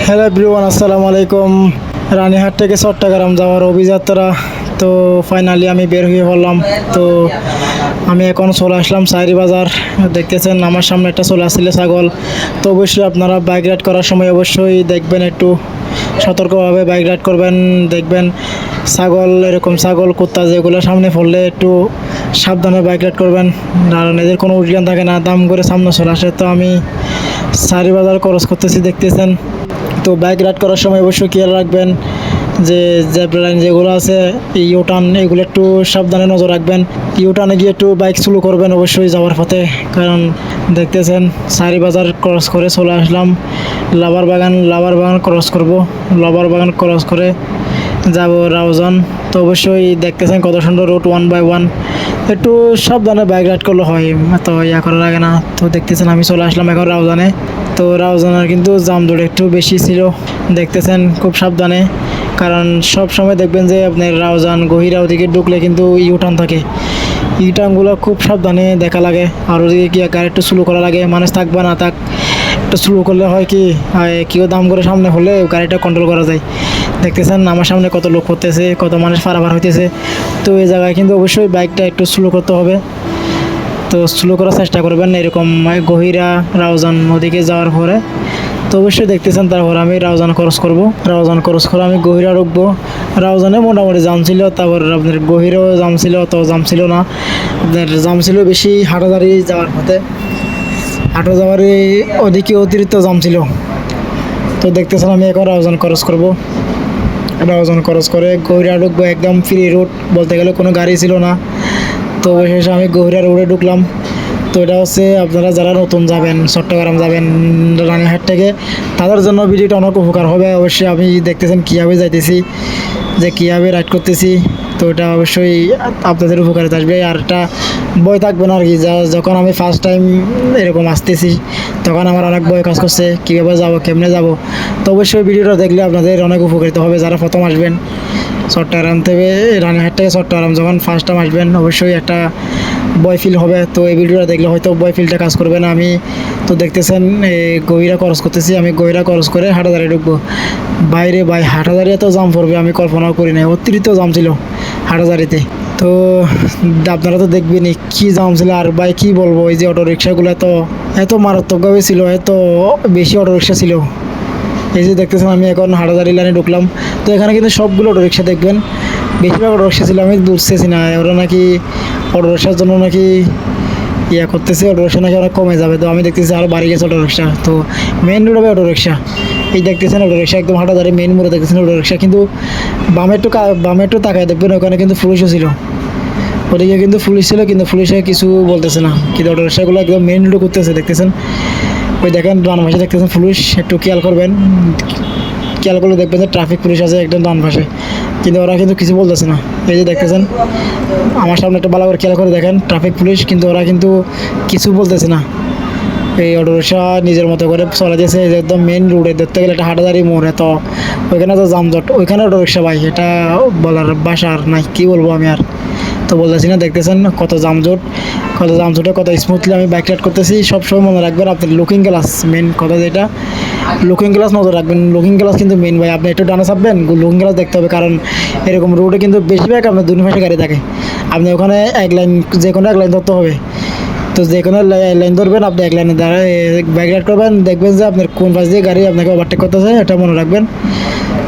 Hello everyone আসসালামু আলাইকুম। রানীহাট থেকে চট্টগ্রাম যাওয়ার অভিযাত্রা। তো ফাইনালি আমি বের হয়ে পড়লাম। তো আমি এখন চলে আসলাম সাইরি বাজার। দেখতেছেন আমার সামনে একটা চলে আসছিল ছাগল। তো অবশ্যই আপনারা বাইক রাইড করার সময় অবশ্যই দেখবেন একটু সতর্কভাবে বাইক রাইড করবেন। দেখবেন ছাগল, এরকম ছাগল, কুত্তা যেগুলো সামনে পড়লে একটু সাবধানে বাইক রাইড করবেন। আর এদের কোনো উজ্ঞান থাকে না, দাম করে সামনে চলে আসে। তো আমি সারি বাজার খরচ করতেছি, দেখতেছেন। তো বাইক রাইড করার সময় অবশ্যই খেয়াল রাখবেন যে জেব্রা লাইন যেগুলো আছে, এই ইউটার্ন এগুলো একটু সাবধানে নজর রাখবেন। ইউটার্নে গিয়ে একটু বাইক স্লো করবেন অবশ্যই যাওয়ার পথে। কারণ দেখতেছেন সারি বাজার ক্রস করে চলে আসলাম। লাভার বাগান লাভার বাগান ক্রস করব। লাভার বাগান ক্রস করে যাব রাউজান। তো অবশ্যই দেখতেছেন কত সুন্দর রোড ওয়ান বাই ওয়ান একটু সাবধানে বাইক রাইড করলে হয় তো ইয়া করা লাগে না। তো দেখতেছেন, আমি চলে আসলাম এখন রাউজানে। তো রাউজানের কিন্তু জামদৌড় একটু বেশি ছিল। দেখতেছেন, খুব সাবধানে। কারণ সব সময় দেখবেন যে আপনার রাউজান গহিরা ওদিকে ঢুকলে কিন্তু ইউটার্ন থাকে। ইউটার্নগুলো খুব সাবধানে দেখা লাগে। আর ওদিকে কি গাড়ি একটু স্লো করা লাগে। মানুষ থাকবে না থাক। একটু স্লো করলে হয় কি কেউ দাম করে সামনে হলে গাড়িটা কন্ট্রোল করা যায়। দেখতেছেন আমার সামনে কত লোক করতেছে কত মানুষ পারাবার হইতেছে। তো এই জায়গায় কিন্তু অবশ্যই বাইকটা একটু স্লো করতে হবে। তো স্লো করার চেষ্টা করবেন এরকম গহিরা রাউজান ওদিকে যাওয়ার পরে। তো অবশ্যই দেখতেছেন তারপর আমি রাউজান খরচ করব। রাউজান খরচ করে আমি গহিরা ঢুকবো রাউজানে মোটামুটি জাম ছিল, তারপর আপনার গহিরাও জাম ছিল তো জাম ছিল না। আপনার জাম ছিল বেশি হাটাদারি যাওয়ার পথে। হাঁটা যাওয়ার ওদিকে অতিরিক্ত জাম ছিল। তো দেখতেছেন আমি এখন রাউজান খরচ করব। রাউজান খরচ করে। গহিরা ঢুকবো একদম ফ্রি রুট বলতে গেলে কোনো গাড়ি ছিল না। তো অবশেষে আমি গহিরা রোডে ঢুকলাম। তো এটা হচ্ছে আপনারা যারা নতুন যাবেন, চট্টগ্রাম যাবেন রানীহাট থেকে, তাদের জন্য ভিডিওটা অনেক উপকার হবে। অবশ্যই আমি দেখতেছেন কীভাবে যাইতেছি, যে কীভাবে রাইড করতেছি। তো এটা অবশ্যই আপনাদের উপকারে আসবে। আর একটা ভয় থাকবে না আর কি। যা- যখন আমি ফার্স্ট টাইম এরকম আসতেছি, তখন আমার অনেক ভয় কাজ করছে, কীভাবে যাব, কেমনে যাব। তো অবশ্যই ভিডিওটা দেখলে আপনাদের অনেক উপকৃত হবে যারা প্রথম আসবেন চট্টগ্রাম থেকে রানীহাট থেকে চট্টগ্রাম যখন ফার্স্ট টাইম আসবেন অবশ্যই একটা বয় ফিল হবে। তো এই ভিডিওটা দেখলে হয়তো বয় ফিলটা কাজ করবে না। আমি তো দেখতেছেন এ, গহিরা খরচ করতেছি। আমি গহিরা খরচ করে হাটাদারি ঢুকবো। বাইরে বাই হাটাদারি এত জাম পড়বে আমি কল্পনাও করি নাই। অতিরিক্ত জাম ছিল হাটাদারিতে। তো আপনারা তো দেখবেনই কী জাম ছিল আর ভাই কী বলব এই যে অটো রিক্সাগুলো এত এত মারাত্মকভাবে ছিল এত বেশি অটো রিক্সা ছিল। এই যে দেখতেছেন, আমি এখন হাটাদারি লাইনে ঢুকলাম। তো এখানে কিন্তু সবগুলো অটো রিক্সা দেখবেন। বেশিরভাগ অটো রিক্সা ছিল, আমি বুঝতেছি না। ওরা নাকি অটো রিক্সার জন্য নাকি ইয়া করতেছে অটো রিক্সা নাকি অনেক কমে যাবে। তো আমি দেখতেছি আরও বাড়ি গেছে অটো রিক্সা তো মেন রোড হবে অটো রিক্সা এই দেখতেছেন অটো রিক্সা একদম হাটাদারি মেন মোড়ে দেখতেছেন অটো রিক্সা কিন্তু বামে একটু বামে একটু তাকায় দেখবেন, ওখানে কিন্তু পুলিশও ছিল। ওদিকে কিন্তু পুলিশ ছিল, কিন্তু পুলিশে কিছু বলতেছে না। কিন্তু অটো রিক্সাগুলো একদম মেন রোডে করতেছে দেখতেছেন? ওই দেখেন ডান পাশে দেখতেছেন পুলিশ, একটু খেয়াল করবেন। খেয়াল করলে দেখবেন যে ট্রাফিক পুলিশ আছে একদম ডান পাশে কিন্তু ওরা কিন্তু কিছু বলতেছে না। এই যে দেখতেছেন, আমার সামনে একটা ভালো করে খেয়াল করে দেখেন, ট্রাফিক পুলিশ, কিন্তু ওরা কিন্তু কিছু বলতেছে না। এই অটো রিক্সা নিজের মতো করে চলে যাচ্ছে একদম মেন রোডে ধরতে গেলে একটা হাটাদারি মোড় এত। ওইখানে তো জামজট ওইখানে অটো রিক্সা ভাই, এটা বলার বাসা আর নাই, কী বলব আমি আর। তো বলতেছি না, দেখতেছেন কত জামজট কত জামজটে কত স্মুথলি আমি বাইক রাইড করতেছি। সবসময় মনে রাখবেন আপনার লুকিং গ্লাস মেন কথা যেটা। লুকিং গ্লাস নজর রাখবেন। লুকিং গ্লাস কিন্তু মেন ভাই, আপনি একটু ডানা চাপবেন লুকিং গ্লাস দেখতে হবে। কারণ এরকম রোডে কিন্তু বেশিরভাগ আপনার দুই পাশে গাড়ি থাকে। আপনি ওখানে এক লাইন যে কোনো এক লাইন ধরতে হবে। তো যে কোনো লাই- লাইন ধরবেন, আপনি এক লাইনে দাঁড়ায় বাইক রাইড করবেন। দেখবেন যে আপনার কোন পাশ দিয়ে গাড়ি আপনাকে ওভারটেক করতেছে, এটা মনে রাখবেন।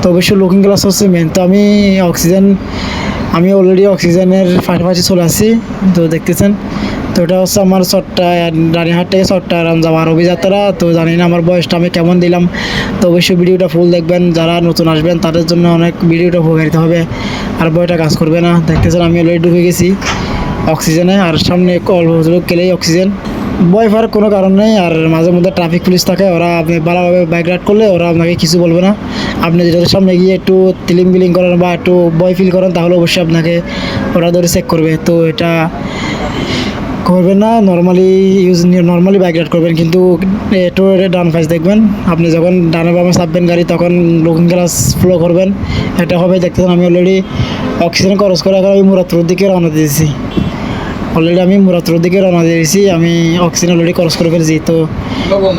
তো অবশ্যই লুকিং গ্লাস হচ্ছে মেন তো আমি অক্সিজেন আমি অলরেডি অক্সিজেনের পাশাপাশি চলে আসছি। তো দেখতেছেন। তো এটা হচ্ছে আমার চট্টা রানীহাট থেকে চট্টগ্রাম যাওয়ার অভিযাত্রা। তো জানি না আমার বয়সটা আমি কেমন দিলাম। তো অবশ্যই ভিডিওটা ফুল দেখবেন। যারা নতুন আসবেন, তাদের জন্য অনেক ভিডিওটা উপকারিত হবে। আর বইটা কাজ করবে না। দেখতেছেন আমি অলরেডি ডুবে গেছি অক্সিজেনে। আর সামনে অল্প গেলেই অক্সিজেন। বয় ফার কোনো কারণ নেই। আর মাঝে মধ্যে ট্রাফিক পুলিশ থাকে, ওরা আপনি ভালোভাবে বাইক রাইড করলে ওরা আপনাকে কিছু বলবে না। আপনি যদি সামনে গিয়ে একটু তিলিং বিলিং করেন বা একটু বয় ফিল করেন, তাহলে অবশ্যই আপনাকে ওরা ধরে চেক করবে। তো এটা করবেন না normally use normally bike ride করবেন, কিন্তু একটু ডান ফাইস দেখবেন, আপনি যখন ডানে বামে চাপবেন গাড়ি, তখন লুকিং গ্লাস ফ্লো করবেন, এটা হবে দেখতেছেন আমি অলরেডি অক্সিজেন খরচ করে এখন আমি মুরাদপুরের দিকে রওনা দিয়েছি। অলরেডি আমি মুরাদপুরের দিকে রওনা দিয়েছি। আমি অক্সিজেন অলরেডি ক্রস করে ফেলেছি। তো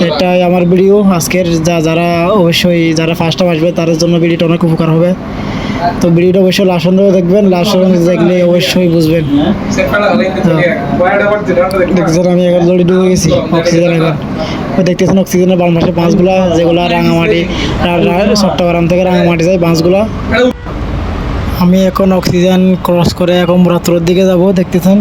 এটাই আমার ভিডিও আজকের যা, যারা অবশ্যই, যারা ফার্স্ট টাইম আসবে, তাদের জন্য ভিডিওটা অনেক উপকার হবে। তো ভিডিওটা অবশ্যই লাস্ট পর্যন্ত দেখবেন। লাস্ট দেখলে অবশ্যই বুঝবেন। দেখছেন, আমি এখন অলরেডি ডুবে গেছি অক্সিজেন এখন দেখতেছেন অক্সিজেনের বাম পাশে বাঁশগুলা, যেগুলো রাঙামাটি চট্টগ্রাম থেকে রাঙামাটি যায় বাঁশগুলা। আমি এখন অক্সিজেন ক্রস করে এখন মুরাদপুরের দিকে যাব। দেখতেছেন